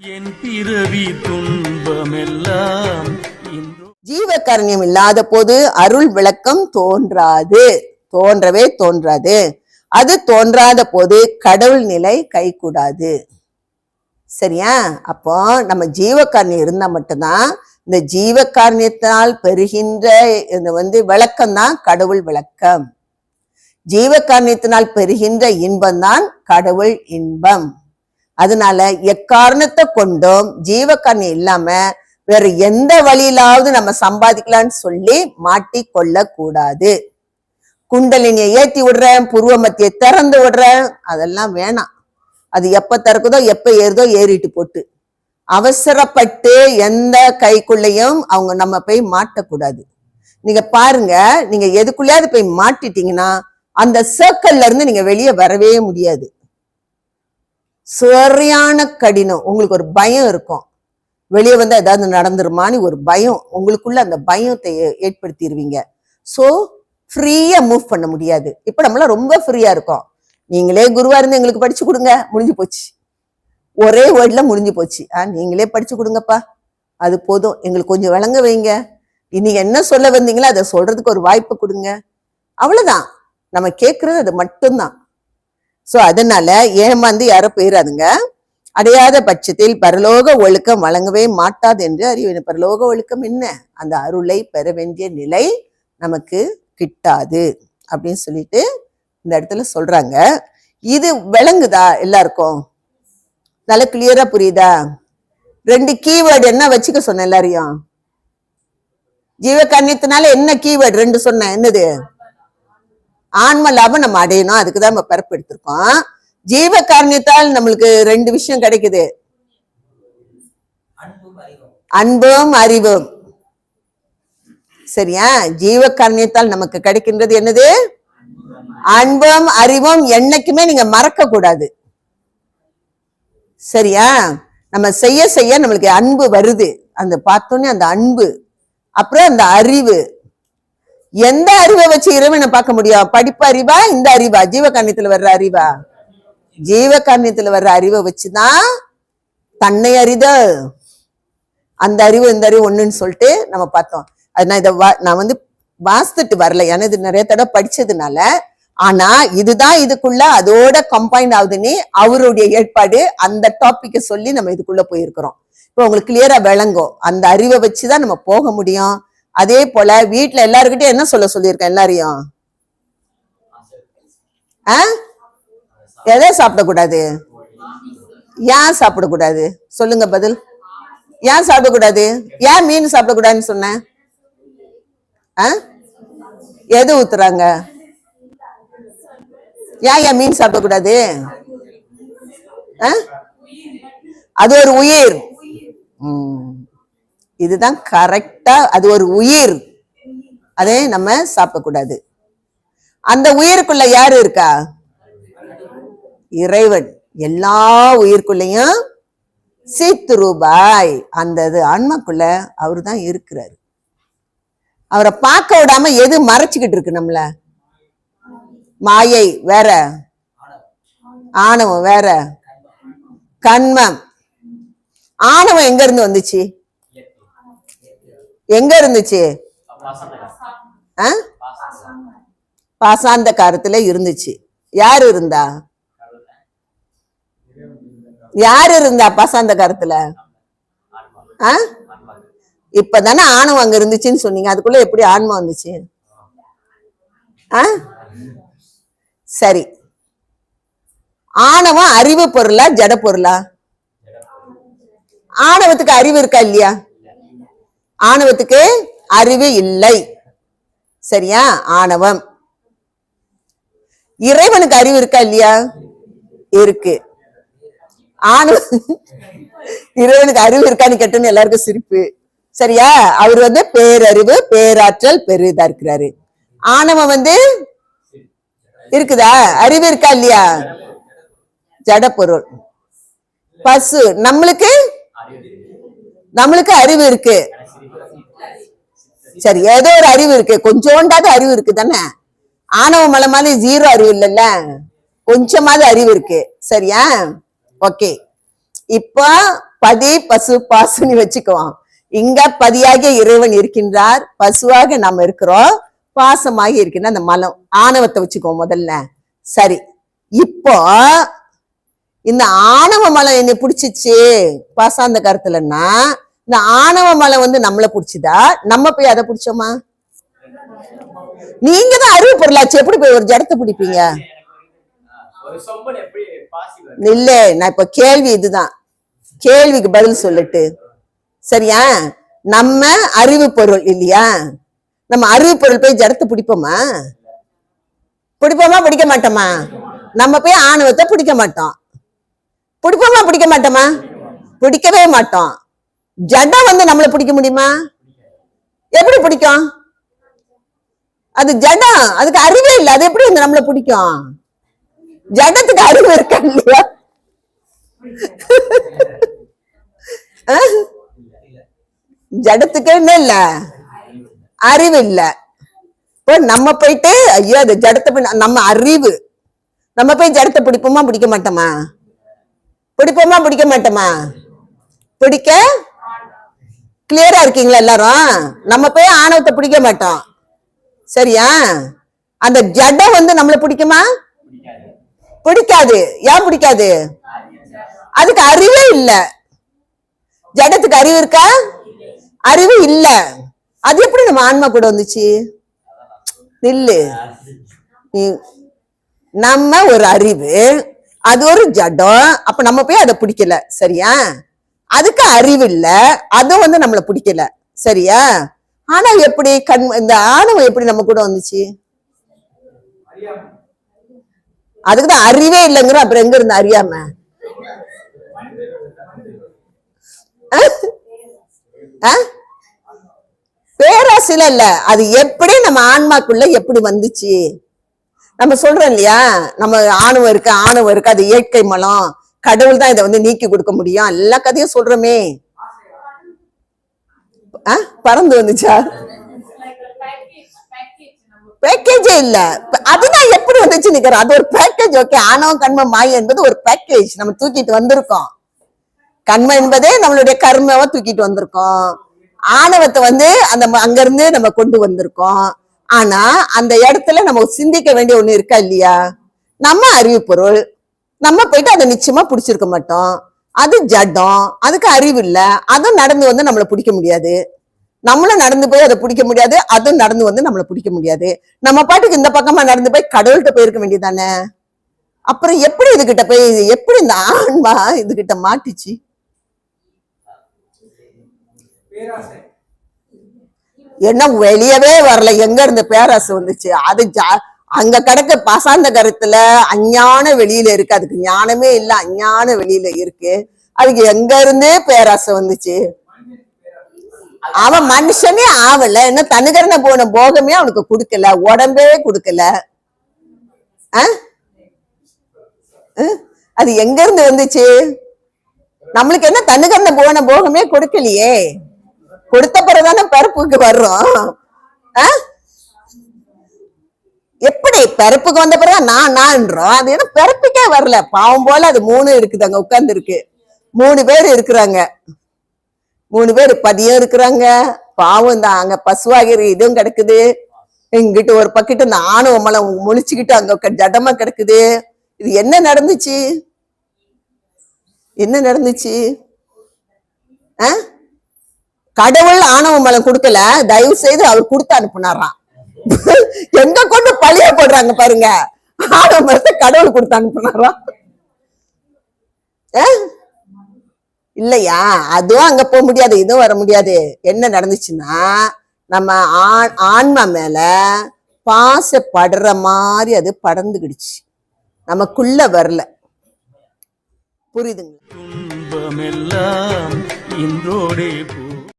என் பிறவி துன்பமெல்லாம் இல்லாத போது அருள் விளக்கம் தோன்றாது. தோன்றவே தோன்றாது. அது தோன்றாத போது கடவுள் நிலை கைகூடாது. சரியா? அப்போ நம்ம ஜீவகாரணியம் இருந்தா மட்டும்தான் இந்த ஜீவகாருண்யத்தினால் பெறுகின்ற இந்த வந்து விளக்கம் தான் கடவுள் விளக்கம். ஜீவகாரணியத்தினால் பெறுகின்ற இன்பம்தான் கடவுள் இன்பம். அதனால எக்காரணத்தை கொண்டும் ஜீவகாருண்யம் இல்லாம வேற எந்த வழியிலாவது நம்ம சம்பாதிக்கலாம்னு சொல்லி மாட்டிக்கொள்ள கூடாது குண்டலினியை ஏத்தி விடுறேன் புருவ மத்தியை திறந்து விடுறேன் அதெல்லாம் வேணாம். அது எப்ப திறக்குதோ எப்ப ஏறுதோ ஏறிட்டு போட்டு. அவசரப்பட்டு எந்த கைக்குள்ளேயும் அவங்க நம்ம போய் மாட்டக்கூடாது. நீங்க பாருங்க நீங்க எதுக்குள்ளயாவது போய் மாட்டிட்டீங்கன்னா அந்த சர்க்கிள்ல இருந்து நீங்க வெளியே வரவே முடியாது. சரியான கடினம். உங்களுக்கு ஒரு பயம் இருக்கும். வெளியே வந்தால் ஏதாவது நடந்துருமான்னு ஒரு பயம். உங்களுக்குள்ள அந்த பயத்தை ஏ- ஏற்படுத்திடுவீங்க ஸோ ஃப்ரீயாக மூவ் பண்ண முடியாது. இப்போ நம்மளாம் ரொம்ப ஃப்ரீயாக இருக்கோம். நீங்களே குருவாக இருந்து எங்களுக்கு படிச்சு கொடுங்க. முடிஞ்சு போச்சு. ஒரே வேர்டில் முடிஞ்சு போச்சு. ஆ நீங்களே படிச்சு கொடுங்கப்பா. அது போதும். எங்களுக்கு கொஞ்சம் விளங்க வைங்க. இன்னைக்கு என்ன சொல்ல வந்தீங்களோ அதை சொல்றதுக்கு ஒரு வாய்ப்பு கொடுங்க. அவ்வளோதான் நம்ம கேட்கறது அது மட்டும்தான். ஸோ அதனால ஏமாந்து யாரும் போயிடாதுங்க அடையாத பட்சத்தில் பரலோக ஒழுக்கம் வழங்கவே மாட்டாது என்று அறிவின. பரலோக ஒழுக்கம் என்ன? அந்த அருளை பெற வேண்டிய நிலை நமக்கு கிட்டாது அப்படின்னு சொல்லிட்டு இந்த இடத்துல சொல்றாங்க. இது விளங்குதா எல்லாருக்கும்? நல்ல கிளியரா புரியுதா? ரெண்டு கீவேர்டு என்ன வச்சுக்க சொன்னேன் எல்லாரையும்? ஜீவகன்யத்தினால என்ன கீவேர்டு ரெண்டு சொன்னேன் என்னது? ஆன்ம லாபம் நம்ம அடையணும். அதுக்கு தான் நம்ம பிறப்பு எடுத்திருக்கோம். ஜீவ காரணியத்தால் நம்மளுக்கு ரெண்டு விஷயம் கிடைக்குது. அன்பும் அறிவும். சரியா? ஜீவ காரணியத்தால் நமக்கு கிடைக்கின்றது என்னது? அன்பும் அறிவும் என்னைக்குமே நீங்க மறக்க கூடாது சரியா? நம்ம செய்ய செய்ய நம்மளுக்கு அன்பு வருது. அந்த பார்த்தோன்னே அந்த அன்பு. அப்புறம் அந்த அறிவு. எந்த அறிவை வச்சு இறைவனை பார்க்க முடியும்? படிப்பு அறிவா? இந்த அறிவா? ஜீவகாரணத்துல வர்ற அறிவா? ஜீவகாரணத்துல வர்ற அறிவை வச்சுதான் தன்னை அறிதல். அந்த அறிவு இந்த அறிவு ஒண்ணுன்னு சொல்லிட்டு நம்ம பார்த்தோம். அது நான் இதை வா- நான் வந்து வாசித்துட்டு வரல. ஏன்னா இது நிறைய தடவை படிச்சதுனால. ஆனா இதுதான் இதுக்குள்ள அதோட கம்பைன் ஆகுதுன்னு அவருடைய ஏற்பாடு அந்த டாபிக்கை சொல்லி நம்ம இதுக்குள்ள போயிருக்கிறோம். இப்போ உங்களுக்கு கிளியரா விளங்கும். அந்த அறிவை வச்சுதான் நம்ம போக முடியும். அதே போல வீட்டுல எல்லாருக்கிட்டையும் என்ன சொல்ல சொல்லியிருக்கேன் எல்லாரையும்? ஆ? எதை சாப்பிடக்கூடாது? ஏன் சாப்பிடக்கூடாது? சொல்லுங்க பதில். ஏன் சாப்பிடக்கூடாது? ஏன் மீன் சாப்பிடக்கூடாதுன்னு சொன்னேன்? ஆ? எது ஊத்துறாங்க? ஏன் ஏன் மீன் சாப்பிடக்கூடாது? ஆ? அது ஒரு உயிர். ம். இதுதான் கரெக்டாக அது ஒரு உயிர். அதை நம்ம சாப்பிடக்கூடாது. அந்த உயிருக்குள்ள யாரு இருக்கா? இறைவன். எல்லா உயிருக்குள்ளேயும் சீத்து ரூபாய். அந்த இது ஆன்மாக்குள்ள அவர் தான் இருக்கிறாரு. அவரை பார்க்க விடாம எது மறைச்சுக்கிட்டு இருக்கு நம்மள? மாயை வேற. ஆணவம் வேற. கண்மம். ஆணவம் எங்க இருந்து வந்துச்சு? எங்க இருந்துச்சு? ஆ? பாசாந்த காரத்துல இருந்துச்சு. யார் இருந்தா? யார் இருந்தா பாசாந்த காரத்துல ஆ? இப்பதானே ஆணவம் அங்க இருந்துச்சுன்னு சொன்னீங்க. அதுக்குள்ள எப்படி ஆன்மா வந்துச்சு? ஆ? சரி. ஆணவம் அறிவு பொருளா ஜட பொருளா? ஆணவத்துக்கு அறிவு இருக்கா இல்லையா? ஆணவத்துக்கு அறிவு இல்லை. சரியா? ஆணவம். இறைவனுக்கு அறிவு இருக்கா இல்லையா? இருக்கு. ஆணவ இறைவனுக்கு அறிவு இருக்கான்னு கேட்டுன்னு எல்லாருக்கும் சிரிப்பு. சரியா? அவர் வந்து பேரறிவு பேராற்றல் பெரிதா இருக்கிறாரு. ஆணவம் வந்து இருக்குதா? அறிவு இருக்கா இல்லையா? ஜட பொருள். பசு. நம்மளுக்கு நம்மளுக்கு அறிவு இருக்கு. சரி ஏதோ ஒரு அறிவு இருக்கு. கொஞ்சோண்டாவது அறிவு இருக்கு தானே? ஆணவ மலை மாதிரி ஜீரோ அறிவு இல்லைல்ல? கொஞ்சமாவது அறிவு இருக்கு. சரியா? ஓகே இப்போ பதி பசு பாசுன்னு வச்சுக்குவோம். இங்க பதியாகிய இறைவன் இருக்கின்றார். பசுவாக நாம் இருக்கிறோம். பாசமாக இருக்கின்ற அந்த மலம் ஆணவத்தை வச்சுக்குவோம் முதல்ல. சரி. இப்போ இந்த ஆணவ மலம் என்னை பிடிச்சிச்சு. பாசாந்த கருத்துலன்னா இந்த ஆணவ மலை வந்து நம்மளை பிடிச்சதா? நம்ம போய் அதை பிடிச்சோமா? நீங்க தான் அறிவு பொருளாச்சு. எப்படி போய் ஒரு ஜடத்தை பிடிப்பீங்க? இல்ல நான் இப்ப கேள்வி இதுதான். கேள்விக்கு பதில் சொல்லட்டு. சரியா? நம்ம அறிவு பொருள் இல்லையா? நம்ம அறிவு பொருள் போய் ஜடத்தை பிடிப்போமா? பிடிப்போமா பிடிக்க மாட்டோமா? நம்ம போய் ஆணவத்தை பிடிக்க மாட்டோம். பிடிப்போமா பிடிக்க மாட்டோமா? பிடிக்கவே மாட்டோம். ஜடம் வந்து நம்மளை பிடிக்க முடியுமா? எப்படி பிடிக்கும்? அது ஜடம் அதுக்கு அறிவே இல்லை. அது எப்படி வந்து நம்மளை பிடிக்கும்? ஜடத்துக்கு அறிவு இருக்கா இல்லையா? ஜடத்துக்கு என்ன இல்ல? அறிவு இல்ல. இப்போ நம்ம போயிட்டு ஐயோ அது ஜடத்தை நம்ம அறிவு. நம்ம போய் ஜடத்தை பிடிப்போமா பிடிக்க மாட்டோமா? பிடிப்போமா பிடிக்க மாட்டோமா? பிடிக்க கிளியரா இருக்கீங்களா எல்லாரும்? நம்ம போய் ஆணவத்தை பிடிக்க மாட்டோம். சரியா? அந்த ஜடம் வந்து நம்மள பிடிக்குமா? பிடிக்காது. ஏன் பிடிக்காது? அதுக்கு அறிவே இல்ல. ஜடத்துக்கு அறிவு இருக்கா? அறிவு இல்ல. அது எப்படி நம்ம ஆன்மா கூட வந்துச்சு? நில்லு. நம்ம ஒரு அறிவு அது ஒரு ஜடம். அப்ப நம்ம போய் அதை பிடிக்கல. சரியா? அதுக்கு அறிவு இல்ல அதுவும் வந்து நம்மளை பிடிக்கல. சரியா? ஆனா எப்படி கண் இந்த ஆணவம் எப்படி நம்ம கூட வந்துச்சு? அதுக்குதான் அறிவே இல்லைங்கிற அப்புறம் எங்க இருந்து அறியாம? பேராசில இல்ல. அது எப்படி நம்ம ஆன்மாக்குள்ள எப்படி வந்துச்சு? நம்ம சொல்றோம் இல்லையா? நம்ம ஆணவம் இருக்கு ஆணவம் இருக்கு அது இயற்கை மலம் கடவுள் தான் இதை வந்து நீக்கி கொடுக்க முடியும். எல்லா கதையும் சொல்றோமே. பறந்து வந்துச்சா? பேக்கேஜே இல்ல. அதுதான் எப்படி வந்துச்சு நிக்கிறோம் அது ஒரு பேக்கேஜ் ஓகே ஆணவம் கண்மம் மாய என்பது ஒரு பேக்கேஜ் நம்ம தூக்கிட்டு வந்திருக்கோம். கண்ம என்பதே நம்மளுடைய கர்மாவை தூக்கிட்டு வந்திருக்கோம். ஆணவத்தை வந்து அந்த அங்கிருந்து நம்ம கொண்டு வந்திருக்கோம். ஆனா அந்த இடத்துல நம்ம சிந்திக்க வேண்டிய ஒண்ணு இருக்கா இல்லையா? நம்ம அறிவு பொருள் நம்ம போயிட்டு அதை நிச்சயமா பிடிச்சிருக்க மாட்டோம். அது ஜடம் அதுக்கு அறிவு இல்லை. அதுவும் நடந்து வந்து நம்மளை பிடிக்க முடியாது. நம்மளும் நடந்து போய் அதை பிடிக்க முடியாது. அதுவும் நடந்து வந்து நம்மளை பிடிக்க முடியாது. நம்ம பாட்டுக்கு இந்த பக்கமா நடந்து போய் கடவுள்கிட்ட போயிருக்க வேண்டியதானே அப்புறம் எப்படி இதுகிட்ட போய் எப்படி இந்த ஆன்மா இதுகிட்ட மாட்டிச்சு? என்ன வெளியவே வரல. எங்க இருந்து பேராசு வந்துச்சு? அது ஜா- அங்க கிடக்க பசாந்த கருத்துல அஞ்ஞான வெளியில இருக்கு. அதுக்கு ஞானமே இல்ல அஞ்ஞான வெளியில இருக்கு. அதுக்கு எங்க இருந்தே பேராசை வந்துச்சு. அவன் மனுஷனே ஆவல. என்ன தனுகரனை போன போகமே அவனுக்கு கொடுக்கல. உடம்பே கொடுக்கல. அது எங்க இருந்து வந்துச்சு? நம்மளுக்கு என்ன தனுகரண போன போகமே கொடுக்கலையே. கொடுத்த பிறகுதானே பிறப்புக்கு வர்றோம். ஆஹ் எப்படி பிறப்புக்கு வந்த பிறகு நான் நான்றோம் அது ஏன்னா பிறப்புக்கே வரல. பாவம் போல அது மூணு இருக்குது அங்க உட்கார்ந்து இருக்கு மூணு பேர் இருக்கிறாங்க. மூணு பேர் பதியம் இருக்கிறாங்க. பாவம் தான் அங்க பசுவாகிற இதுவும் கிடக்குது. எங்கிட்ட ஒரு பக்கிட்டு இந்த ஆணவ மலம் முழிச்சுக்கிட்டு அங்க ஜடமா கிடக்குது. இது என்ன நடந்துச்சு? என்ன நடந்துச்சு? ஆ? கடவுள் ஆணவ மலம் கொடுக்கல. தயவு செய்து அவர் கொடுத்து அனுப்புனாராம். எங்க கொண்டு பழிய போடுறாங்க பாருங்க? ஆணவ மலத்தை கடவுள் கொடுத்து அனுப்புனாரா? இல்லையா? அதுவும் அங்க போக முடியாது இதுவும் வர முடியாது. என்ன நடந்துச்சுன்னா நம்ம ஆண் ஆன்மா மேல பாசப்படுற மாதிரி அது படர்ந்துக்கிடுச்சு நமக்குள்ள வரல. புரியுதுங்களா? இன்றோடே